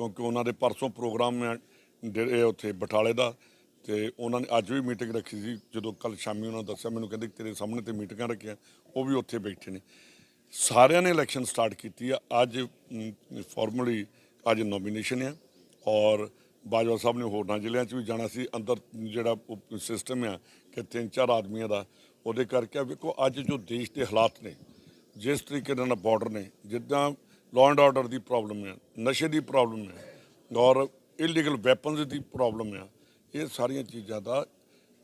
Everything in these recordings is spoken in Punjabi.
ਕਿਉਂਕਿ ਉਹਨਾਂ ਦੇ ਪਰਸੋਂ ਪ੍ਰੋਗਰਾਮ ਹੈ ਡੇ- ਉੱਥੇ ਬਟਾਲੇ ਦਾ ਤੇ ਉਹਨਾਂ ਨੇ ਅੱਜ ਵੀ ਮੀਟਿੰਗ ਰੱਖੀ ਸੀ। ਜਦੋਂ ਕੱਲ ਸ਼ਾਮੀ ਉਹਨਾਂ ਦੱਸਿਆ, ਮੈਨੂੰ ਕਹਿੰਦੇ ਤੇਰੇ ਸਾਹਮਣੇ ਤੇ ਮੀਟਿੰਗਾਂ ਰੱਖੀਆਂ, ਉਹ ਵੀ ਉੱਥੇ ਬੈਠੇ ਨੇ। ਸਾਰਿਆਂ ਨੇ ਇਲੈਕਸ਼ਨ ਸਟਾਰਟ ਕੀਤੀ ਆ। ਅੱਜ ਫਾਰਮਲੀ ਅੱਜ ਨੋਮੀਨੇਸ਼ਨ ਆ ਔਰ ਬਾਜਵਾ ਸਾਹਿਬ ਨੇ ਹੋਰਨਾਂ ਜ਼ਿਲ੍ਹਿਆਂ 'ਚ ਵੀ ਜਾਣਾ ਸੀ। ਅੰਦਰ ਜਿਹੜਾ ਸਿਸਟਮ ਆ ਕਿ ਤਿੰਨ ਚਾਰ ਆਦਮੀਆਂ ਦਾ, ਉਹਦੇ ਕਰਕੇ ਵੇਖੋ, ਅੱਜ ਜੋ ਦੇਸ਼ ਦੇ ਹਾਲਾਤ ਨੇ, ਜਿਸ ਤਰੀਕੇ ਨਾਲ ਬਾਰਡਰ ਨੇ, ਜਿੱਦਾਂ ਲਾਅ ਐਂਡ ਆਰਡਰ ਦੀ ਪ੍ਰੋਬਲਮ ਹੈ, ਨਸ਼ੇ ਦੀ ਪ੍ਰੋਬਲਮ ਹੈ, ਔਰ ਇਲੀਗਲ ਵੈਪਨਸ ਦੀ ਪ੍ਰੋਬਲਮ ਹੈ। ਇਹ ਸਾਰੀਆਂ ਚੀਜ਼ਾਂ ਦਾ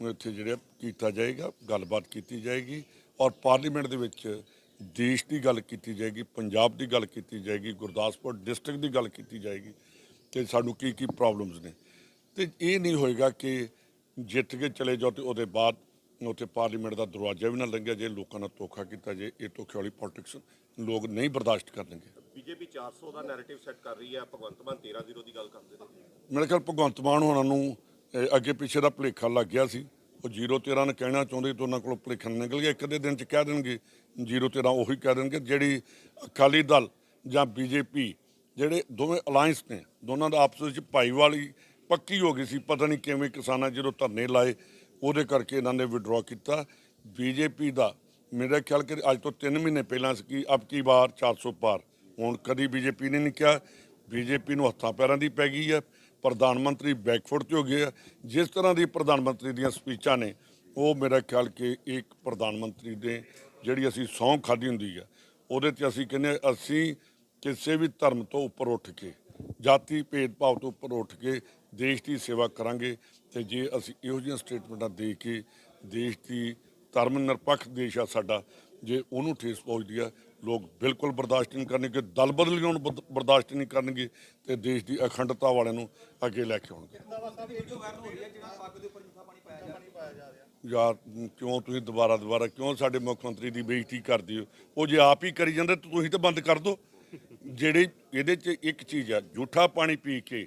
ਇੱਥੇ ਜਿਹੜੇ ਕੀਤਾ ਜਾਏਗਾ, ਗੱਲਬਾਤ ਕੀਤੀ ਜਾਏਗੀ, ਔਰ ਪਾਰਲੀਮੈਂਟ ਦੇ ਵਿੱਚ ਦੇਸ਼ ਦੀ ਗੱਲ ਕੀਤੀ ਜਾਏਗੀ, ਪੰਜਾਬ ਦੀ ਗੱਲ ਕੀਤੀ ਜਾਏਗੀ, ਗੁਰਦਾਸਪੁਰ ਡਿਸਟ੍ਰਿਕਟ ਦੀ ਗੱਲ ਕੀਤੀ ਜਾਏਗੀ ਕਿ ਸਾਨੂੰ ਕੀ ਕੀ ਪ੍ਰੋਬਲਮਸ ਨੇ। ਤੇ ਇਹ ਨਹੀਂ ਹੋਏਗਾ ਕਿ ਜਿੱਤ ਕੇ ਚਲੇ ਜਾਓ ਤੇ ਉਹਦੇ ਬਾਅਦ ਉੱਥੇ ਪਾਰਲੀਮੈਂਟ ਦਾ ਦਰਵਾਜ਼ਾ ਵੀ ਨਾ ਲੰਘਿਆ, ਜੇ ਲੋਕਾਂ ਨਾਲ ਧੋਖਾ ਕੀਤਾ ਜੇ ਇਹ ਧੋਖੇ ਵਾਲੀ ਪੋਲਿਟਿਕਸ ਲੋਕ ਨਹੀਂ ਬਰਦਾਸ਼ਤ ਕਰਨਗੇ। ਬੀਜੇਪੀ 400 ਦਾ ਨੈਰੇਟਿਵ ਸੈੱਟ ਕਰ ਰਹੀ ਹੈ, ਭਗਵੰਤ ਮਾਨ 13-0 ਦੀ ਗੱਲ ਕਰਦੇ ਨੇ। ਮੇਰੇ ਖਿਆਲ ਭਗਵੰਤ ਮਾਨ ਉਹਨਾਂ ਨੂੰ ਅੱਗੇ ਪਿੱਛੇ ਦਾ ਭੁਲੇਖਾ ਲੱਗ ਗਿਆ ਸੀ। ਉਹ 013 ਨੇ ਕਹਿਣਾ ਚਾਹੁੰਦੇ ਤਾਂ ਉਹਨਾਂ ਕੋਲੋਂ ਭੁਲੇਖਾ ਨਿਕਲ ਗਿਆ। ਇੱਕ ਅੱਧੇ ਦਿਨ ਚ ਕਹਿ ਦੇਣਗੇ 013 ਉਹੀ ਕਹਿ ਦੇਣਗੇ, ਜਿਹੜੀ ਅਕਾਲੀ ਦਲ ਜਾਂ ਬੀਜੇਪੀ, ਜਿਹੜੇ ਦੋਵੇਂ ਅਲਾਈਅੰਸ ਨੇ, ਦੋਨਾਂ ਦਾ ਆਪਸ ਵਿੱਚ ਭਾਈਵਾਲੀ ਪੱਕੀ ਹੋ ਗਈ ਸੀ। ਪਤਾ ਨਹੀਂ ਕਿਵੇਂ ਕਿਸਾਨਾਂ ਜਦੋਂ ਧਰਨੇ ਲਾਏ, ਉਹਦੇ ਕਰਕੇ ਇਹਨਾਂ ਨੇ ਵਿਡਰਾਅ ਕੀਤਾ। ਬੀਜੇਪੀ ਦਾ, ਮੇਰਾ ਖਿਆਲ ਕਿ ਅੱਜ ਤੋਂ 3 ਮਹੀਨੇ ਪਹਿਲਾਂ ਸੀ ਕਿ, ਅਬ ਕੀ ਵਾਰ 400 ਪਾਰ। ਹੁਣ ਕਦੀ ਬੀਜੇਪੀ ਨੇ ਨਹੀਂ ਕਿਹਾ। ਬੀਜੇਪੀ ਨੂੰ ਹੱਥਾਂ ਪੈਰਾਂ ਦੀ ਪੈ ਗਈ ਹੈ ਪ੍ਰਧਾਨ ਮੰਤਰੀ ਬੈਕਫੁੱਟ ਤੇ ਹੋ ਗਏ ਆ। ਜਿਸ ਤਰ੍ਹਾਂ ਦੀ ਪ੍ਰਧਾਨ ਮੰਤਰੀ ਦੀਆਂ ਸਪੀਚਾਂ ਨੇ, ਉਹ ਮੇਰਾ ਖਿਆਲ ਕਿ ਇੱਕ ਪ੍ਰਧਾਨ ਮੰਤਰੀ ਦੇ ਜਿਹੜੀ ਅਸੀਂ ਸਹੁੰ ਖਾਦੀ ਹੁੰਦੀ ਆ, ਉਹਦੇ ਤੇ ਅਸੀਂ ਕਹਿੰਦੇ ਅਸੀਂ ਕਿਸੇ ਵੀ ਧਰਮ ਤੋਂ ਉੱਪਰ ਉੱਠ ਕੇ, ਜਾਤੀ ਭੇਦਭਾਵ ਤੋਂ ਉੱਪਰ ਉੱਠ ਕੇ ਦੇਸ਼ ਦੀ ਸੇਵਾ ਕਰਾਂਗੇ ਤੇ ਜੇ ਅਸੀਂ ਇਹੋ ਜਿਹੀਆਂ ਸਟੇਟਮੈਂਟਾਂ ਦੇ ਕੇ ਦੇਸ਼ ਦੀ ਧਰਮ ਨਿਰਪੱਖ ਦੇਸ਼ ਆ ਸਾਡਾ, ਜੇ ਉਹਨੂੰ ਠੇਸ ਪਹੁੰਚਦੀ ਆ ਲੋਕ ਬਿਲਕੁਲ ਬਰਦਾਸ਼ਤ ਨਹੀਂ ਕਰਨਗੇ, ਦਲ ਬਦਲੀ ਨੂੰ ਬਰਦਾਸ਼ਤ ਨਹੀਂ ਕਰਨਗੇ ਤੇ ਦੇਸ਼ ਦੀ ਅਖੰਡਤਾ ਵਾਲਿਆਂ ਨੂੰ ਅੱਗੇ ਲੈ ਕੇ ਆਉਣਗੇ। ਯਾਰ ਕਿਉਂ ਤੁਸੀਂ ਦੁਬਾਰਾ ਦੁਬਾਰਾ, ਕਿਉਂ ਸਾਡੇ ਮੁੱਖ ਮੰਤਰੀ ਦੀ ਬੇਇੱਜ਼ਤੀ ਕਰਦੇ ਹੋ? ਉਹ ਜੇ ਆਪ ਹੀ ਕਰੀ ਜਾਂਦੇ ਤਾਂ ਤੁਸੀਂ ਤਾਂ ਬੰਦ ਕਰ ਦਿਓ ਜਿਹੜੇ, ਇਹਦੇ 'ਚ ਇੱਕ ਚੀਜ਼ ਆ ਝੂਠਾ ਪਾਣੀ ਪੀ ਕੇ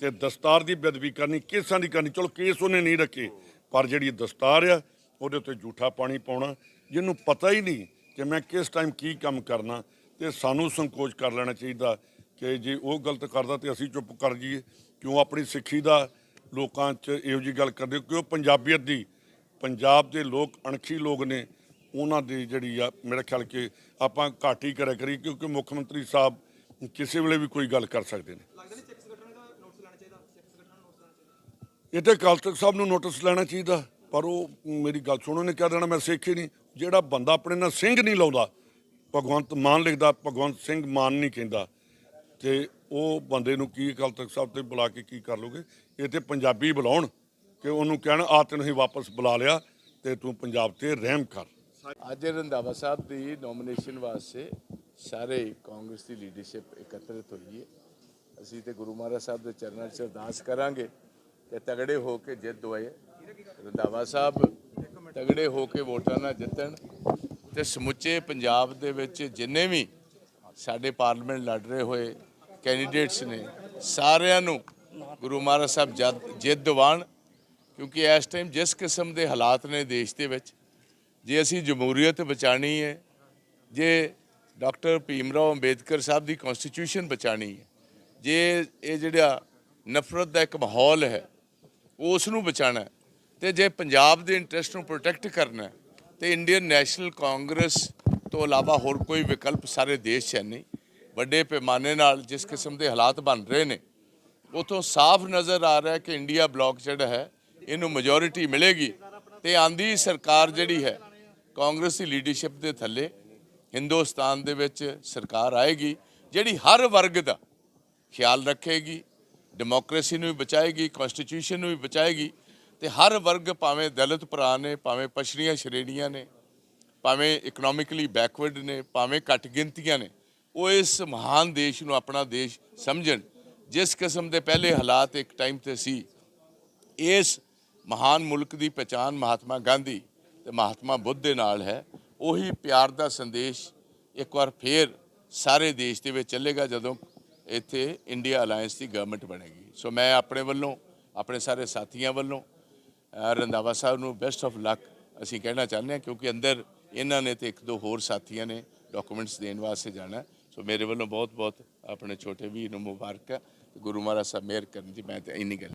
ਤੇ ਦਸਤਾਰ ਦੀ ਬੇਅਦਬੀ ਕਰਨੀ, ਕੇਸਾਂ ਦੀ ਕਰਨੀ, ਚਲੋ ਕੇਸ ਉਹਨੇ ਨਹੀਂ ਰੱਖੇ, ਪਰ ਜਿਹੜੀ ਦਸਤਾਰ ਆ, ਉਹਦੇ ਉੱਤੇ ਝੂਠਾ ਪਾਣੀ ਪਾਉਣਾ, ਜਿਹਨੂੰ ਪਤਾ ਹੀ ਨਹੀਂ ਕਿ ਮੈਂ ਕਿਸ ਟਾਈਮ ਕੀ ਕੰਮ ਕਰਨਾ ਤੇ ਸਾਨੂੰ ਸੰਕੋਚ ਕਰ ਲੈਣਾ ਚਾਹੀਦਾ ਕਿ ਜੇ ਉਹ ਗਲਤ ਕਰਦਾ ਤੇ ਅਸੀਂ ਚੁੱਪ ਕਰ ਜਾਈਏ। ਕਿਉਂ? ਆਪਣੀ ਸਿੱਖੀ ਦਾ ਲੋਕਾਂ 'ਚ ਇਹੋ ਜੀ ਗੱਲ ਕਰਦੇ ਕਿਉਂ ਪੰਜਾਬੀਅਤ ਦੀ ਪੰਜਾਬ ਦੇ ਲੋਕ ਅਣਖੀ ਲੋਕ ਨੇ ਉਹਨਾਂ ਦੀ ਜਿਹੜੀ ਆ ਮੇਰਾ ਖਿਆਲ ਕਿ ਆਪਾਂ ਘੱਟ ਹੀ ਕਰਿਆ ਕਰੀ ਕਿਉਂਕਿ ਮੁੱਖ ਮੰਤਰੀ ਸਾਹਿਬ ਕਿਸੇ ਵੇਲੇ ਵੀ ਕੋਈ ਗੱਲ ਕਰ ਸਕਦੇ ਨੇ। ਇਹ ਤੇ ਅਕਾਲ ਤਖਤ ਸਾਹਿਬ ਨੂੰ ਨੋਟਿਸ ਲੈਣਾ ਚਾਹੀਦਾ ਪਰ ਉਹ ਮੇਰੀ ਗੱਲ ਸੁਣੋ ਨੇ ਕਹਿ ਦੇਣਾ ਮੈਂ ਸਿੱਖ ਹੀ ਨਹੀਂ। ਜਿਹੜਾ ਬੰਦਾ ਆਪਣੇ ਨਾਲ ਸਿੰਘ ਨਹੀਂ ਲਾਉਂਦਾ, ਭਗਵੰਤ ਮਾਨ ਲਿਖਦਾ, ਭਗਵੰਤ ਸਿੰਘ ਮਾਨ ਨਹੀਂ ਕਹਿੰਦਾ। ਤੇ ਉਹ ਬੰਦੇ ਨੂੰ ਕੀ ਅਕਾਲ ਤਖਤ ਸਾਹਿਬ ਤੇ ਬੁਲਾ ਕੇ ਕੀ ਕਰ ਲੋਗੇ ਇਹ ਤੇ ਪੰਜਾਬੀ ਬੁਲਾਉਣ ਕਿ ਉਹਨੂੰ ਕਹਿਣ, ਆ ਤੈਨੂੰ ਹੀ ਵਾਪਸ ਬੁਲਾ ਲਿਆ ਤੇ ਤੂੰ ਪੰਜਾਬ ਤੇ ਰਹਿਮ ਕਰ। ਅੱਜ ਰੰਧਾਵਾ ਸਾਹਿਬ ਦੀ ਨੋਮੀਨੇਸ਼ਨ ਵਾਸਤੇ ਸਾਰੇ ਕਾਂਗਰਸ ਦੀ ਲੀਡਰਸ਼ਿਪ ਇਕੱਤਰਿਤ ਹੋਈ ਹੈ। ਅਸੀਂ ਤੇ ਗੁਰੂ ਮਹਾਰਾਜ ਸਾਹਿਬ ਦੇ ਚਰਨਾਂ 'ਚ ਅਰਦਾਸ ਕਰਾਂਗੇ ਕਿ ਤਗੜੇ ਹੋ ਕੇ ਜਿੱਤ ਹੋਏ ਰੰਧਾਵਾ ਸਾਹਿਬ ਤਗੜੇ ਹੋ ਕੇ ਵੋਟਾਂ ਨਾਲ ਜਿੱਤਣ ਤੇ ਸਮੁੱਚੇ ਪੰਜਾਬ ਦੇ ਵਿੱਚ ਜਿੰਨੇ ਵੀ ਸਾਡੇ ਪਾਰਲੀਮੈਂਟ ਲੜ ਰਹੇ ਹੋਏ ਕੈਂਡੀਡੇਟਸ ਨੇ, ਸਾਰਿਆਂ ਨੂੰ ਗੁਰੂ ਮਹਾਰਾਜ ਸਾਹਿਬ ਜਦ- ਜਿੱਤ ਦਿਵਾਉਣ ਕਿਉਂਕਿ ਇਸ ਟਾਈਮ ਜਿਸ ਕਿਸਮ ਦੇ ਹਾਲਾਤ ਨੇ ਦੇਸ਼ ਦੇ ਵਿੱਚ, ਜੇ ਅਸੀਂ ਜਮਹੂਰੀਅਤ ਬਚਾਣੀ ਹੈ, ਜੇ ਡਾਕਟਰ ਭੀਮਰਾਓ ਅੰਬੇਦਕਰ ਸਾਹਿਬ ਦੀ ਕਨਸਟੀਟਿਊਸ਼ਨ ਬਚਾਣੀ ਹੈ, ਜੇ ਇਹ ਜਿਹੜਾ ਨਫ਼ਰਤ ਦਾ ਇੱਕ ਮਾਹੌਲ ਹੈ, ਉਸ ਨੂੰ ਬਚਾਣਾ ਤੇ ਜੇ ਪੰਜਾਬ ਦੇ ਇੰਟਰਸਟ ਨੂੰ ਪ੍ਰੋਟੈਕਟ ਕਰਨਾ ਹੈ, ਤੇ ਇੰਡੀਅਨ ਨੈਸ਼ਨਲ ਕਾਂਗਰਸ ਤੋਂ ਇਲਾਵਾ ਹੋਰ ਕੋਈ ਵਿਕਲਪ ਸਾਰੇ ਦੇਸ਼ 'ਚ ਹੈ ਨਹੀਂ। ਵੱਡੇ ਪੈਮਾਨੇ ਨਾਲ ਜਿਸ ਕਿਸਮ ਦੇ ਹਾਲਾਤ ਬਣ ਰਹੇ ਨੇ, ਉਥੋਂ ਸਾਫ਼ ਨਜ਼ਰ ਆ ਰਿਹਾ ਕਿ ਇੰਡੀਆ ਬਲੌਕ ਜਿਹੜਾ ਹੈ, ਇਹਨੂੰ ਮੈਜੋਰਿਟੀ ਮਿਲੇਗੀ ਤੇ ਆਂਦੀ ਸਰਕਾਰ ਜਿਹੜੀ ਹੈ ਕਾਂਗਰਸ ਦੀ ਲੀਡਰਸ਼ਿਪ ਦੇ ਥੱਲੇ ਹਿੰਦੁਸਤਾਨ ਦੇ ਵਿੱਚ ਸਰਕਾਰ ਆਏਗੀ, ਜਿਹੜੀ ਹਰ ਵਰਗ ਦਾ ਖਿਆਲ ਰੱਖੇਗੀ ਡੈਮੋਕ੍ਰੇਸੀ ਨੂੰ ਵੀ ਬਚਾਏਗੀ ਕਨਸਟੀਟਿਊਸ਼ਨ ਨੂੰ ਵੀ ਬਚਾਏਗੀ ਤੇ ਹਰ ਵਰਗ ਭਾਵੇਂ ਦਲਿਤ ਭਰਾ ਨੇ, ਭਾਵੇਂ ਪਛੜੀਆਂ ਸ਼੍ਰੇਣੀਆਂ ਨੇ, ਭਾਵੇਂ ਇਕਨੋਮਿਕਲੀ ਬੈਕਵਰਡ ਨੇ, ਭਾਵੇਂ ਘੱਟ ਗਿਣਤੀਆਂ ਨੇ, ਉਹ ਇਸ ਮਹਾਨ ਦੇਸ਼ ਨੂੰ ਆਪਣਾ ਦੇਸ਼ ਸਮਝਣ। ਜਿਸ ਕਿਸਮ ਦੇ ਪਹਿਲੇ ਹਾਲਾਤ ਇੱਕ ਟਾਈਮ ਤੇ ਸੀ, ਇਸ ਮਹਾਨ ਮੁਲਕ ਦੀ ਪਛਾਣ ਮਹਾਤਮਾ ਗਾਂਧੀ ਤੇ ਮਹਾਤਮਾ ਬੁੱਧ ਦੇ ਨਾਲ ਹੈ। ਉਹੀ ਪਿਆਰ ਦਾ ਸੰਦੇਸ਼ ਇੱਕ ਵਾਰ ਫੇਰ ਸਾਰੇ ਦੇਸ਼ ਦੇ ਵਿੱਚ ਚੱਲੇਗਾ ਜਦੋਂ ਇੱਥੇ ਇੰਡੀਆ ਅਲਾਈਅੰਸ ਦੀ ਗਵਰਨਮੈਂਟ ਬਣੇਗੀ। ਸੋ ਮੈਂ ਆਪਣੇ ਵੱਲੋਂ, ਆਪਣੇ ਸਾਰੇ ਸਾਥੀਆਂ ਵੱਲੋਂ ਅਹ ਰੰਧਾਵਾ ਸਾਹਿਬ ਨੂੰ ਬੈਸਟ ਆਫ ਲੱਕ ਅਸੀਂ ਕਹਿਣਾ ਚਾਹੁੰਦੇ ਹਾਂ, ਕਿਉਂਕਿ ਅੰਦਰ ਇਹਨਾਂ ਨੇ ਤੇ ਇੱਕ ਦੋ ਹੋਰ ਸਾਥੀਆਂ ਨੇ ਡਾਕੂਮੈਂਟਸ ਦੇਣ ਵਾਸਤੇ ਜਾਣਾ ਸੋ ਮੇਰੇ ਵੱਲੋਂ ਬਹੁਤ ਬਹੁਤ ਆਪਣੇ ਛੋਟੇ ਵੀਰ ਨੂੰ ਮੁਬਾਰਕਾਂ। ਗੁਰੂ ਮਹਾਰਾਜ ਸਾਹਿਬ ਮਿਹਰ ਕਰਨ ਜੀ ਮੈਂ ਤੇ ਇੰਨੀ ਗੱਲ